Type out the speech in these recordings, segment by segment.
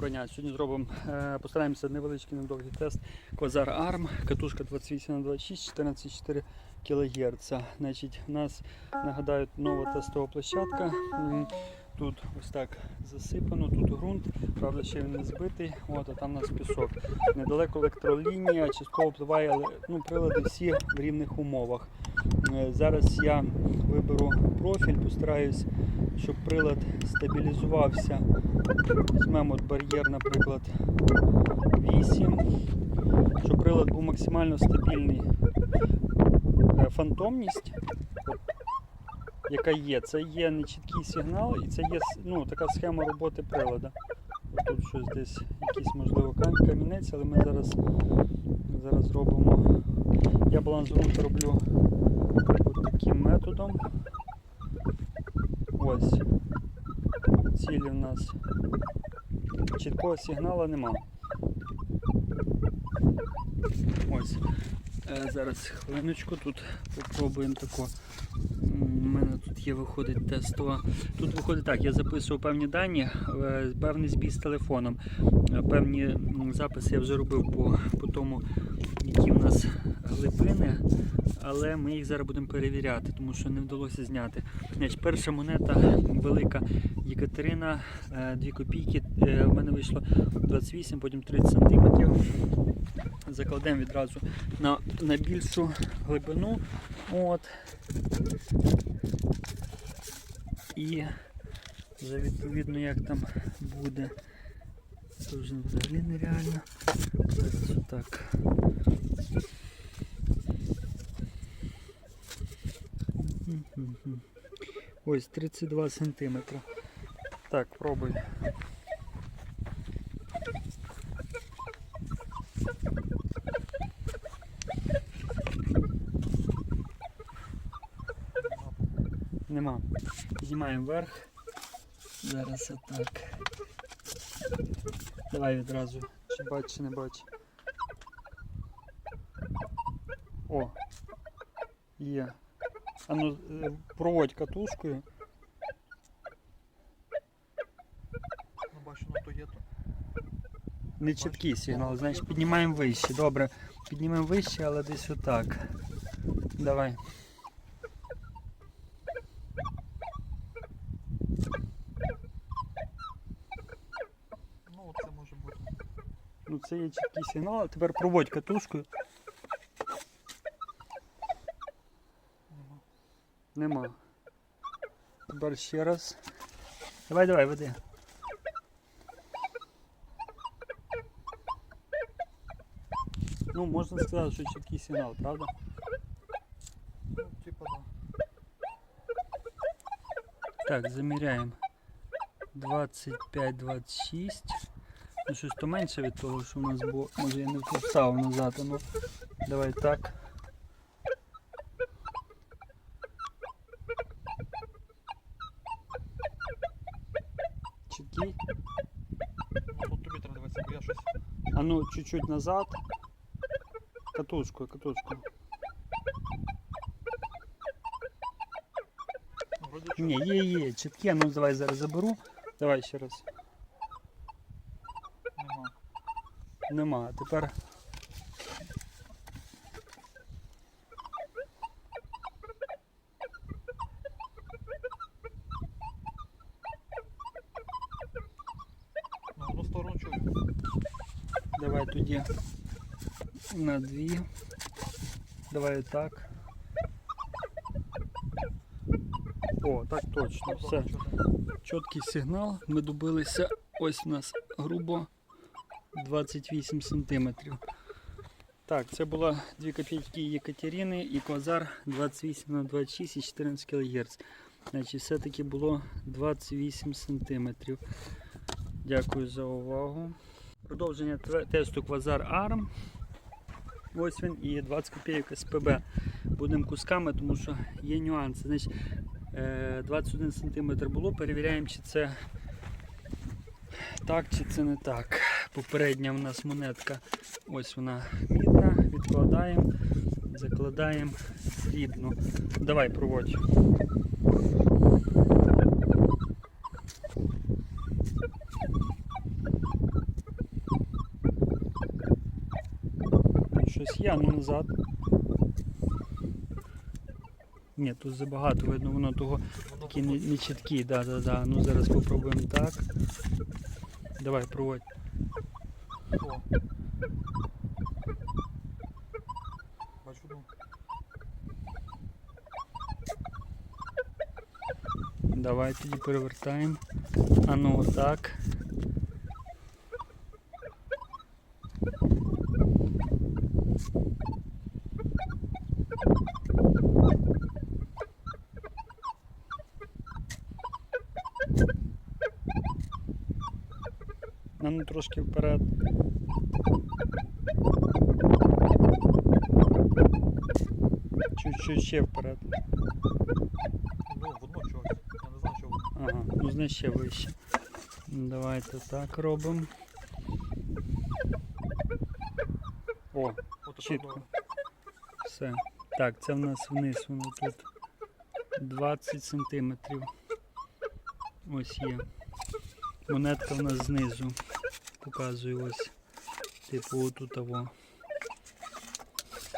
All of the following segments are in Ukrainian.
Доброго. Сьогодні зробимо, е, постараємося невеличкий недовгий тест Квазар Арм, катушка 28 на 26 14,4 кГц. Значить, у нас нагадають нова тестова площадка. Тут ось так засипано, тут ґрунт, правда, ще він не збитий, от, а там у нас пісок. Недалеко електролінія, частково впливає, ну, прилади всі в рівних умовах. Е, Зараз я виберу профіль, постараюсь, щоб прилад стабілізувався Візьмемо бар'єр, наприклад, 8, щоб прилад був максимально стабільний. Е, Фантомність, яка є, це є нечіткий сигнал і це є ну, така схема роботи прилада. Тут щось десь якийсь можливо камінець, але ми зараз, зараз зробимо. Я баланс ґрунту роблю от таким методом. Ось. Цілі в нас чіткого сигналу нема. Ось. Е, зараз хвилиночку тут попробуємо тако. Тут є виходить тестова. Тут виходить так, я записував певні дані, е, певний збій з телефоном. Е, Певні записи я вже робив по, по тому, які в нас глибини, але ми їх зараз будемо перевіряти, тому що не вдалося зняти. Значить, перша монета велика Єкатерина, 2 копійки. Е, У мене вийшло 28, потім 30 сантиметрів. Закладемо відразу на, на більшу глибину. От. І вже відповідно як там буде. Це вже взагалі нереально. Зараз отак. Ось 32 сантиметри. Так, пробуй. Нема. Знімаємо вверх. Зараз отак. Давай відразу. Чи бач, чи не бач. О! Є. А ну е, проводь катушкою. Ну, бачу, ну то є то. Не чіткий сигнал, значить піднімаємо вище. Добре. Піднімемо вище, але десь отак. Давай. Ну, це може бути. Ну це є чіткий сигнал. А тепер проводь катушкою. Нема. Тепер ще раз. Давай, давай, веди. Ну, можна сказати, що чіткий сигнал, правда? Типа, да. Так, заміряємо. 25-26. Ну, щось то менше від того, що у нас було. Може я не вставив назад, ну давай так. Чіткий. Ну, тут тобі треба дивитися, бо я щось. А ну чуть-чуть назад. Катушку, катушку. Ну, вроді чого. Ні, є, є, чіткі, ну давай зараз заберу. Давай ще раз. Нема. Нема. А Тепер. тоді на дві. Давай так. О, так точно. Все. Чіткий сигнал. Ми добилися. Ось у нас грубо 28 сантиметрів. Так, це була 2 копійки Єкатерини і квазар 28 на 26 і 14 кГц. Значить, все-таки було 28 сантиметрів. Дякую за увагу. Продовження тесту квазар ARM. Ось він і 20 копійок СПБ. Будемо кусками, тому що є нюанси. Значить, е, 21 см було, перевіряємо, чи це так, чи це не так. Попередня у нас монетка, ось вона мідна, відкладаємо, закладаємо срібну. Давай проводь. Щось ну назад. Ні, тут забагато видно, воно того такі не, чіткі, да, да, да. Ну зараз попробуємо так. Давай, проводь. Бачу, ну. Давай тоді перевертаємо. А ну отак. А ну трошки вперед. Чуть-чуть ще вперед. Ну, воно чогось. Я не знаю, воно. Ага, ну значить ще вище. Давайте так робимо. О, чітко. Все. Так, це в нас вниз, воно тут 20 сантиметрів. Ось є. Монетка в нас знизу. Показую ось. Типу отут того.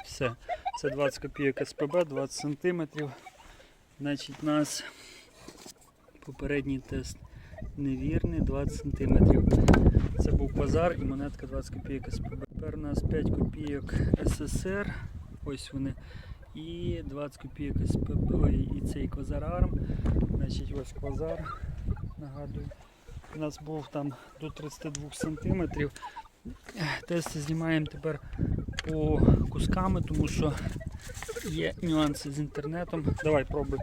Все. Це 20 копійок СПБ, 20 сантиметрів. Значить, нас попередній тест невірний, 20 сантиметрів. Це був базар і монетка 20 копійок СПБ. Тепер у нас 5 копійок СССР. Ось вони. І 20 копійок СПБ. І цей квазар Арм. Значить, ось квазар. Нагадую. У нас був там до 32 сантиметрів. Тести знімаємо тепер по кусками, тому що є нюанси з інтернетом. Давай пробуй.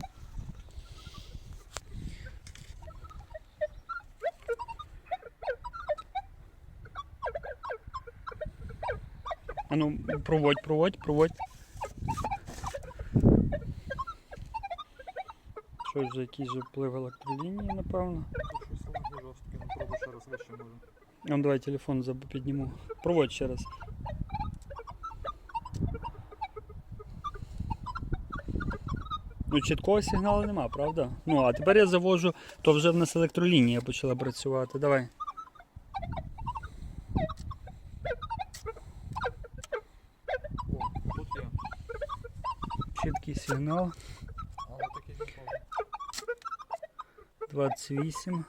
А ну, проводь, проводь, проводь. Що ж, якийсь вплив електролінії, напевно. ще раз вище може. А ну, давай телефон заб- підніму. Проводь ще раз. Ну, чіткого сигналу нема, правда? Ну, а тепер я завожу, то вже в нас електролінія почала працювати. Давай. О, тут є. Чіткий сигнал. Але такий не пробуй. 28.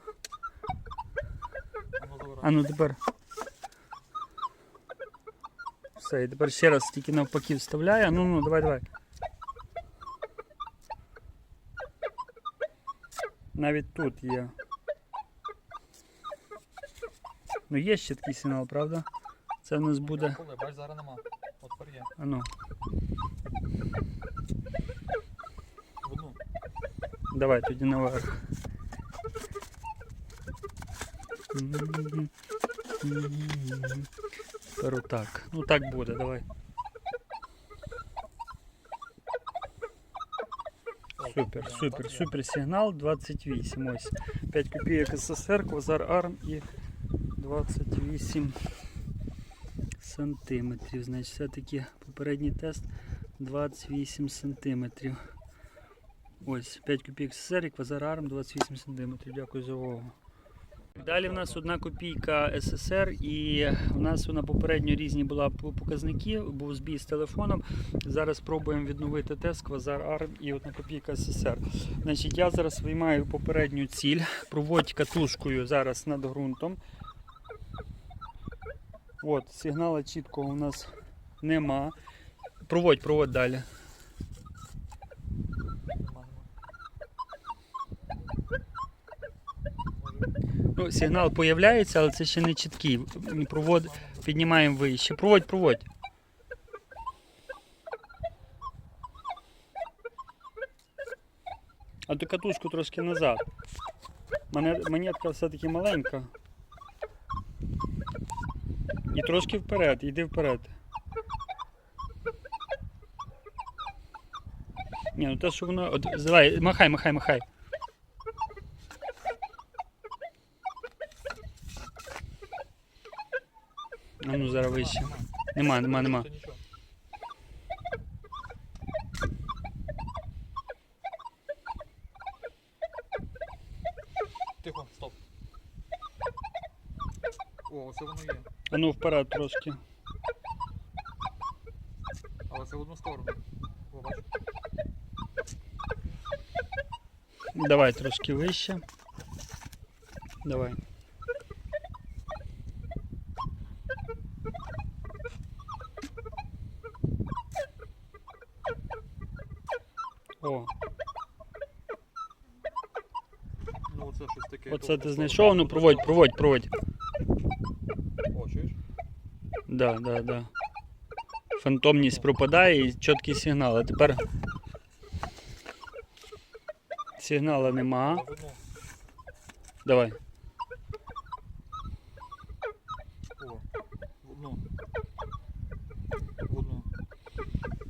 А ну тепер. Все, і тепер ще раз тільки навпаки вставляю. Ну ну давай, давай. Навіть тут є. Ну є ще такий сигнал, правда? Це в нас буде. Бач, зараз нема. От тепер є. А ну, давай тоді наверх. Тепер отак. Ну так буде, давай. Супер, супер, супер сигнал 28. Ось 5 копійок СССР, квазар Арм і 28 сантиметрів. Значить, все-таки попередній тест 28 сантиметрів. Ось 5 копійок СССР і квазар Арм 28 сантиметрів. Дякую за увагу. Далі в нас одна копійка СССР і в нас вона попередньо різні була показники, був збій з телефоном. Зараз спробуємо відновити тест Квазар Арм і одна копійка СССР. Значить, я зараз виймаю попередню ціль, проводь катушкою зараз над ґрунтом. От, сигнала чіткого у нас нема. Проводь, проводь далі. Нема, нема. Може, Ну, сигнал появляється, але це ще не чіткий. Провод... Піднімаємо вище. Проводь, проводь. А ту катушку трошки назад. Монетка все-таки маленька. І трошки вперед, йди вперед. Ні, ну те, що воно. От, давай, махай, махай, махай. А ну зараз вище. Нема, нема, нема. Це. Тихо, стоп. О, ось воно є. А ну вперед трошки. це в одну сторону. О, бачиш? Давай трошки вище. Давай. О, Ну оце товсту ти знайшов, ну проводь, проводь, проводь. О, чуєш? Да, да, да. Фантомність пропадає і чіткий сигнал. А тепер сигналу нема. Давай.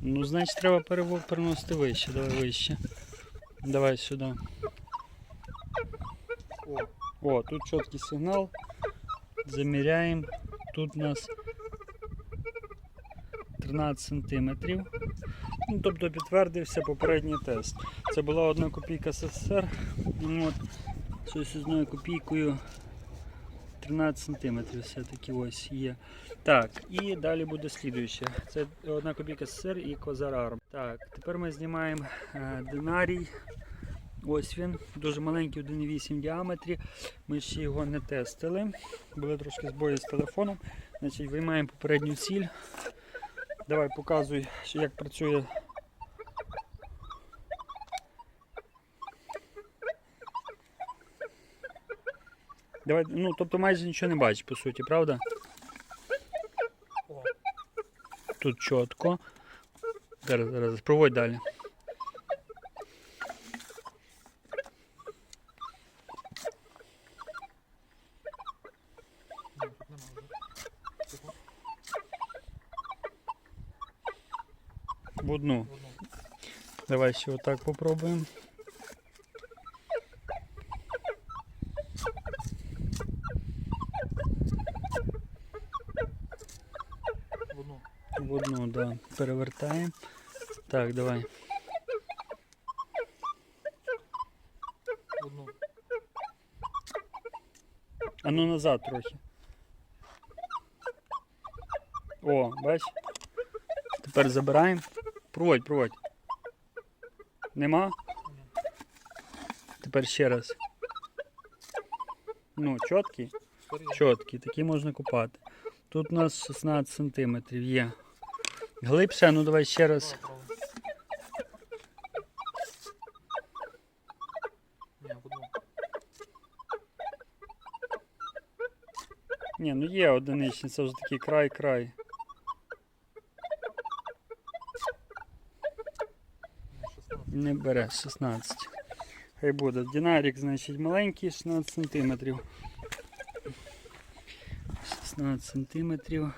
Ну, значить, треба переносити вище. Давай вище. Давай сюди. О, тут чіткий сигнал. Заміряємо. Тут у нас 13 сантиметрів. Ну, тобто підтвердився попередній тест. Це була одна копійка СССР. Ну, От, з одною копійкою 13 сантиметрів все-таки ось є. Так, і далі буде слідуюче. Це одна копійка СССР і Козар Арм. Так, тепер ми знімаємо е, динарій. Ось він, дуже маленький 1,8 в діаметрі. Ми ще його не тестили. Були трошки збої з телефоном. Значить, виймаємо попередню ціль. Давай показуй, як працює. Давай, ну, тобто майже нічого не бачиш, по суті, правда? Тут чітко. Зараз, зараз, проводь далі. В одну. В одну. Давай ще отак попробуємо. В одну. В одну, да. Перевертаємо. Так, давай. В одну. А ну назад трохи. О, бач? Тепер забираємо. Проводь, проводь. Нема? Тепер ще раз. Ну, є. Чіткий, такий можна купати. Тут у нас 16 см є. Глибше, ну давай ще раз. Ні, ну є одиничні, це вже такий край-край. Ні, 16. Не бере 16. Хай буде. Динарік, значить, маленький, 16 сантиметрів. 16 сантиметрів.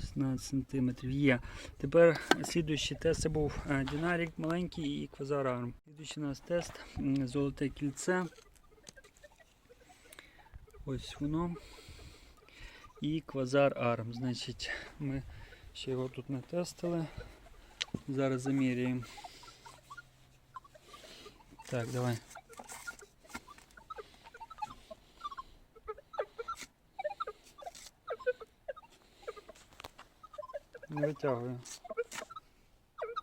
16 сантиметрів є. Тепер слідуючий тест це був е, динарік маленький і квазар арм. Слідуючий у нас тест золоте кільце. Ось воно. І квазар арм. Значить, ми ще його тут не тестили. Зараз заміряємо. Так, давай. Не витягую.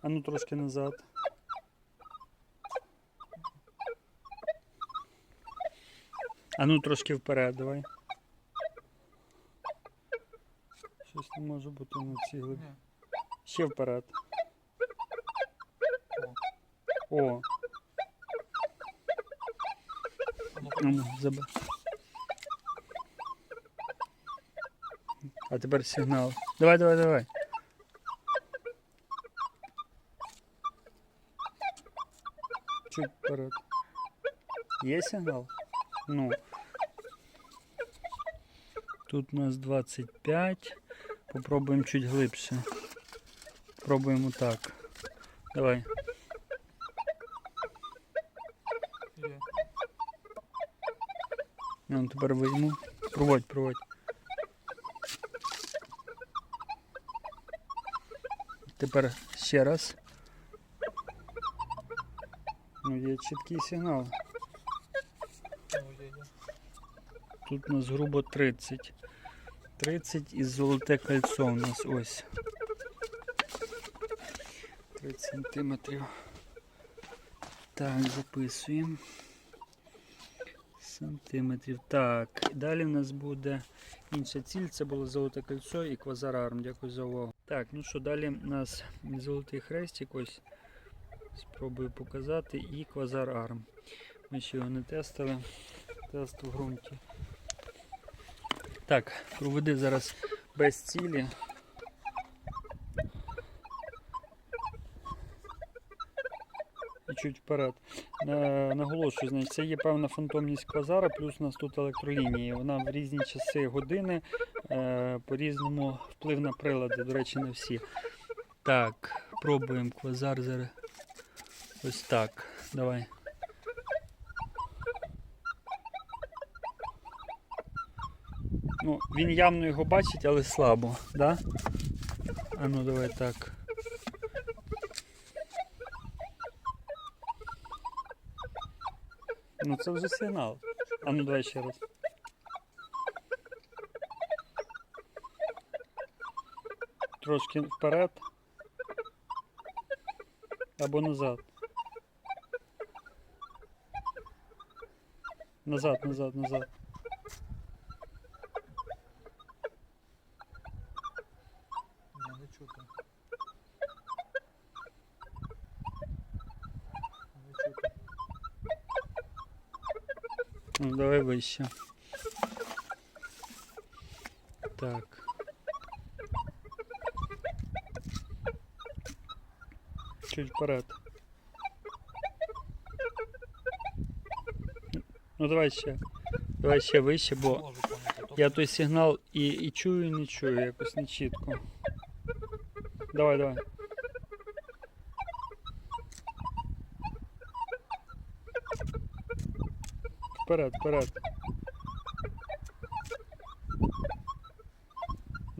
А ну трошки назад. А ну трошки вперед, давай. Щось не може бути на цій глибі. Ще вперед. О. О, А ну, а ну, заба. А тепер сигнал. Давай, давай, давай. Чуть вперед. Є сигнал? Ну. Тут у нас 25. Попробуємо чуть глибше. Пробуємо так. Давай. Ну, тепер вийму. Проводь, проводь. Тепер ще раз. Ну, є чіткий сигнал. Тут у нас грубо 30. 30 і золоте кольцо у нас ось. 30 сантиметрів. Так, записуємо. Сантиметрів. Так, далі в нас буде інша ціль. Це було золоте кольцо і квазар арм. Дякую за увагу. Так, ну що, далі у нас золотий хрестик. Ось спробую показати. І квазар арм. Ми ще його не тестили. Тест в ґрунті. Так, проведи зараз без цілі. Чуть вперед. Е, Наголошую, значить, це є певна фантомність квазара, плюс у нас тут електролінії. Вона в різні часи години е, по-різному вплив на прилади, до речі, не всі. Так, пробуємо квазар зараз. Ось так. Давай. Ну, він явно його бачить, але слабо, да? А ну давай так. Ну це вже сигнал. А ну давай ще раз. Трошки вперед. Або назад. Назад, назад, назад. вище. Так. Чуть вперед. Ну давай ще. Давай ще вище, бо Можу поняти. Тобто я той сигнал і, і чую, і не чую, якось не чітко. Давай, давай. Вперед, вперед.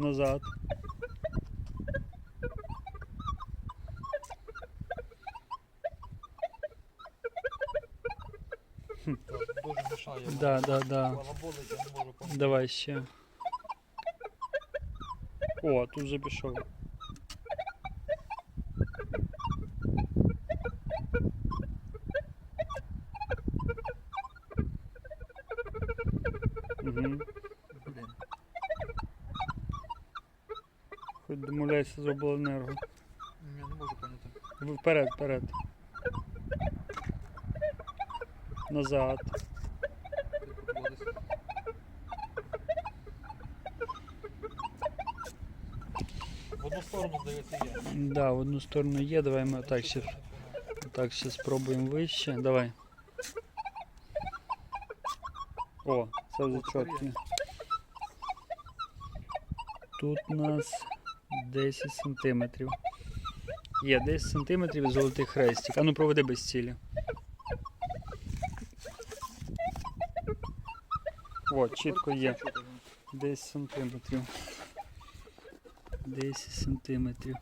Назад. так, дуже мішає. Да, да, да. Голова болить, я не можу поняти. Давай ще. О, тут вже пішов. Обленерго. Я не можу поняти. Вперед, вперед. Назад. В одну сторону, здається, є. Да, в одну сторону є, давай ми отак ще, отак ще спробуємо вище. Давай. О, це вже чітко. Тут у нас 10 сантиметрів. Є 10 сантиметрів золотий хрестик. А ну проведи без цілі. О, чітко є. 10 сантиметрів. 10 сантиметрів.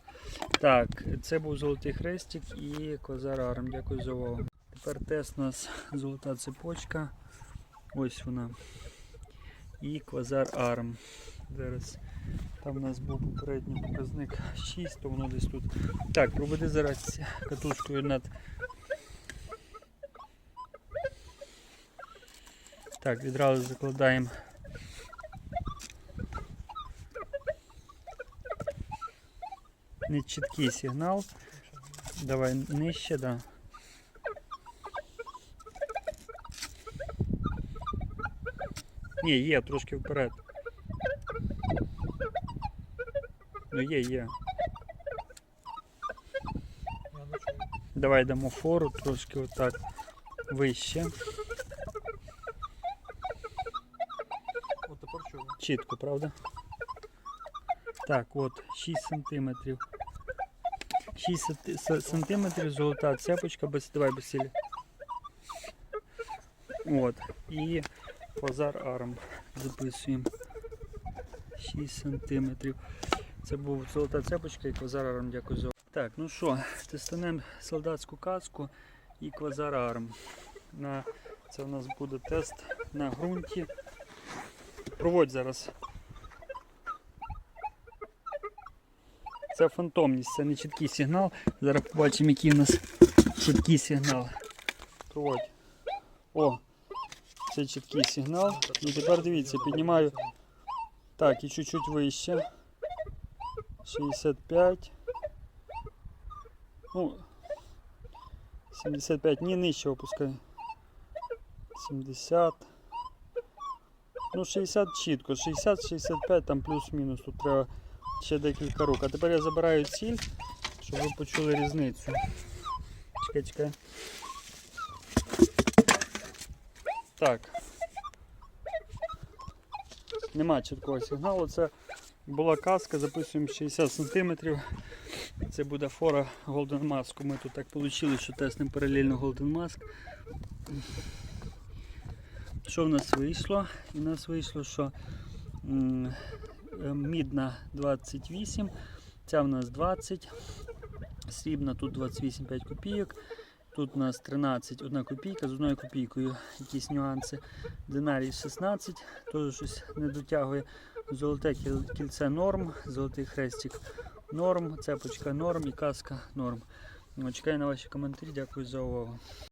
Так, це був золотий хрестик і козар арм. Дякую за увагу. Тепер тест у нас золота цепочка. Ось вона. І квазар арм. Зараз там у нас був попередній показник 6, то воно десь тут. Так, проведи зараз катушкою над. Так, відразу закладаємо нечіткий сигнал. Давай нижче, да. Ні, є, трошки вперед. Ну є, є. Давай дамо фору трошки отак вище. От тепер. Чітко, правда? Так, от 6 сантиметрів. 6 сантиметрів золота цепочка, без, давай без. От. І позар арм записуємо. 6 сантиметрів. Це був золота цепочка і квазар арм, дякую за. Так, ну що, тестанемо солдатську каску і квазар арм. На, це у нас буде тест на ґрунті. Проводь зараз. Це фантомність, це не чіткий сигнал. Зараз побачимо, який у нас чіткий сигнал. Проводь. О, це чіткий сигнал. І тепер дивіться, піднімаю. Так, і чуть-чуть вище. 65. Ну, 75, ні, нижче опускаю. 70. Ну, 60 чітко, 60-65 там плюс-мінус. Тут треба ще декілька рук. А тепер я забираю ціль, щоб ви почули різницю. Чекай, чекай. Так. Нема чіткого сигналу. Це була каска, записуємо 60 см. Це буде фора Golden Mask. Ми тут так вийшло, що тестимо паралельно Golden Mask. Що в нас вийшло? У нас вийшло, що е, мідна 28, ця в нас 20, срібна тут 28,5 копійок. Тут у нас 13, 1 копійка з одною копійкою, якісь нюанси. Динарій 16, теж щось не дотягує. Золоте кільце норм, золотий хрестик норм, цепочка норм і каска норм. Чекаю на ваші коментарі, дякую за увагу.